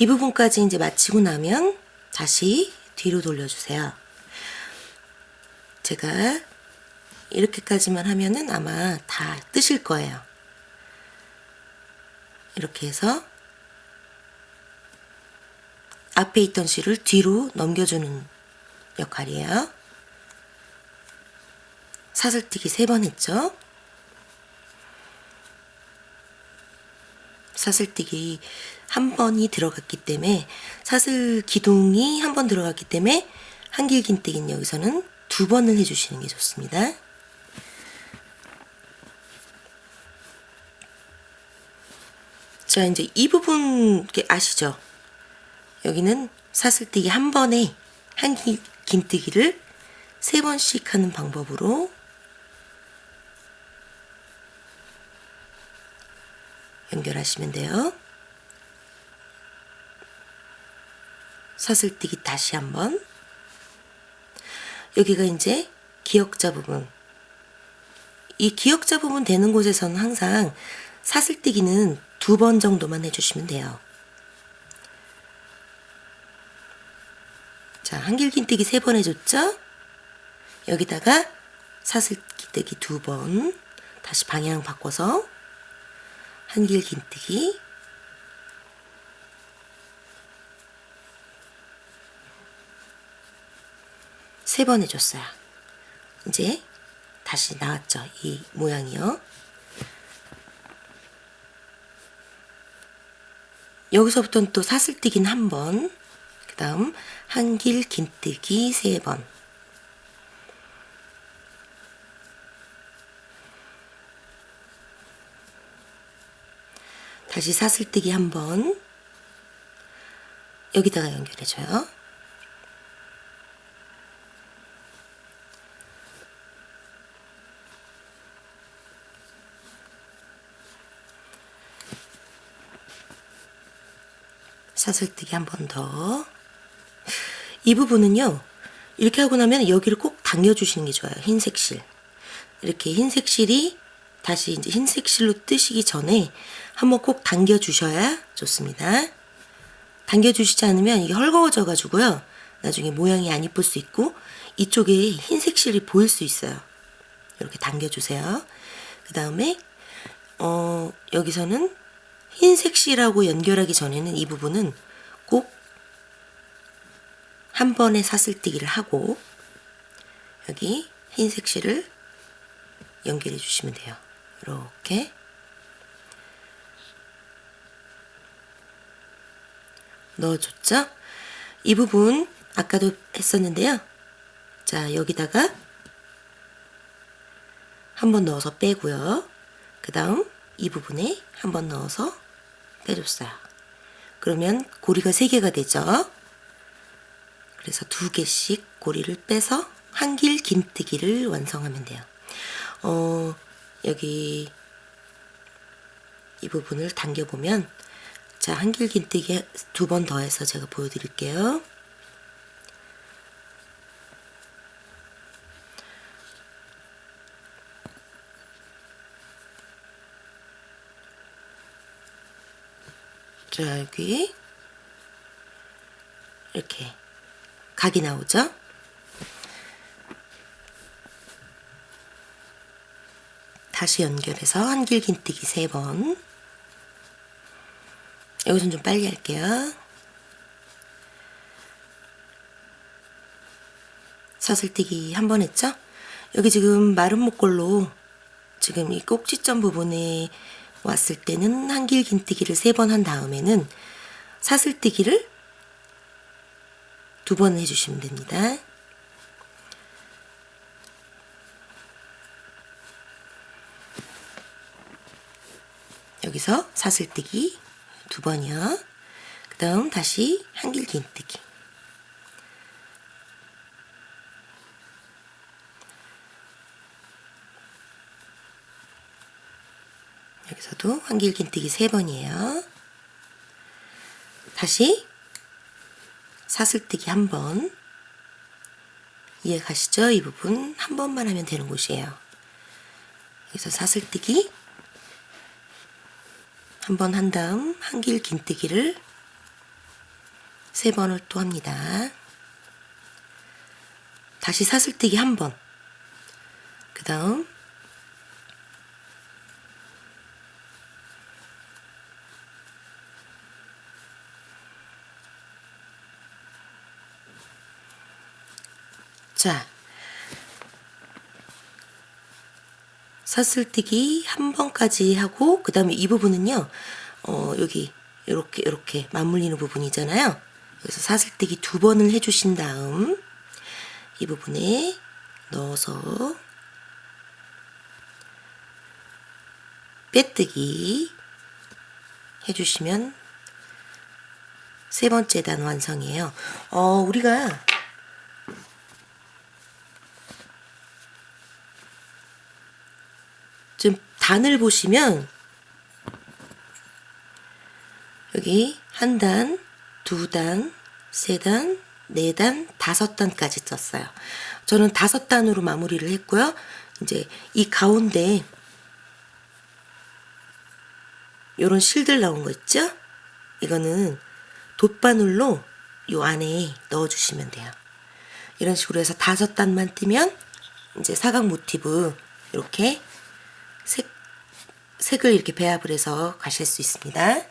이 부분까지 이제 마치고 나면 다시 뒤로 돌려주세요. 제가 이렇게까지만 하면은 아마 다 뜨실 거예요. 이렇게 해서 앞에 있던 실을 뒤로 넘겨주는 역할이에요. 사슬뜨기 세번 했죠? 사슬뜨기 한 번이 들어갔기 때문에 사슬 기둥이 한 번 들어갔기 때문에 한길 긴뜨기는 여기서는 두 번을 해주시는 게 좋습니다. 자 이제 이 부분 아시죠? 여기는 사슬뜨기 한 번에 한길 긴뜨기를 세 번씩 하는 방법으로 연결하시면 돼요. 사슬뜨기 다시 한번 여기가 이제 기역자 부분 이 기역자 부분 되는 곳에서는 항상 사슬뜨기는 두 번 정도만 해주시면 돼요. 자, 한길긴뜨기 세 번 해줬죠? 여기다가 사슬기뜨기 두 번, 다시 방향 바꿔서 한길 긴뜨기 세 번 해줬어요. 이제 다시 나왔죠. 이 모양이요. 여기서부터는 또 사슬뜨기는 한 번, 그 다음 한길 긴뜨기 세 번. 다시 사슬뜨기 한 번. 여기다가 연결해줘요. 사슬뜨기 한 번 더. 이 부분은요, 이렇게 하고 나면 여기를 꼭 당겨주시는 게 좋아요. 흰색 실. 이렇게 흰색 실이 다시 이제 흰색 실로 뜨시기 전에 한번 꼭 당겨 주셔야 좋습니다. 당겨 주시지 않으면 이게 헐거워져 가지고요. 나중에 모양이 안 이쁠 수 있고 이쪽에 흰색 실이 보일 수 있어요. 이렇게 당겨 주세요. 그 다음에 어, 여기서는 흰색 실하고 연결하기 전에는 이 부분은 꼭 한 번에 사슬뜨기를 하고 여기 흰색 실을 연결해 주시면 돼요. 이렇게 넣어줬죠? 이 부분 아까도 했었는데요. 자 여기다가 한 번 넣어서 빼고요. 그 다음 이 부분에 한 번 넣어서 빼줬어요. 그러면 고리가 세 개가 되죠. 그래서 두 개씩 고리를 빼서 한길 긴뜨기를 완성하면 돼요. 어, 여기 이 부분을 당겨보면 자, 한길 긴뜨기 두 번 더 해서 제가 보여드릴게요. 자, 여기 이렇게 각이 나오죠? 다시 연결해서 한길 긴뜨기 세 번. 여기선 좀 빨리 할게요. 사슬뜨기 한 번 했죠? 여기 지금 마른 목골로 지금 이 꼭지점 부분에 왔을 때는 한길 긴뜨기를 세 번 한 다음에는 사슬뜨기를 두 번 해주시면 됩니다. 여기서 사슬뜨기 두 번이요. 그 다음 다시 한길 긴뜨기. 여기서도 한길 긴뜨기 세 번이에요. 다시 사슬뜨기 한 번. 이해 가시죠? 이 부분 한 번만 하면 되는 곳이에요. 여기서 사슬뜨기 한 번 한 다음 한 길 긴뜨기를 세 번을 또 합니다. 다시 사슬뜨기 한 번. 그 다음 자 사슬뜨기 한 번까지 하고 그 다음에 이 부분은요 어 여기 이렇게 이렇게 맞물리는 부분이잖아요 그래서 사슬뜨기 두 번을 해주신 다음 이 부분에 넣어서 빼뜨기 해주시면 세 번째 단 완성이에요. 어, 우리가 지금 단을 보시면 여기 한 단, 두 단, 세 단, 네 단, 다섯 단까지 썼어요. 저는 다섯 단으로 마무리를 했고요. 이제 이 가운데 요런 실들 나온 거 있죠? 이거는 돗바늘로 요 안에 넣어주시면 돼요. 이런 식으로 해서 다섯 단만 뜨면 이제 사각 모티브 이렇게 색, 색을 이렇게 배합을 해서 가실 수 있습니다.